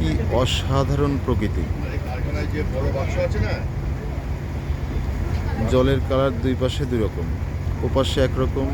কি অসাধারণ প্রকৃতি। জলের কালার দুই পাশে দুই রকম ওপাশে একরকম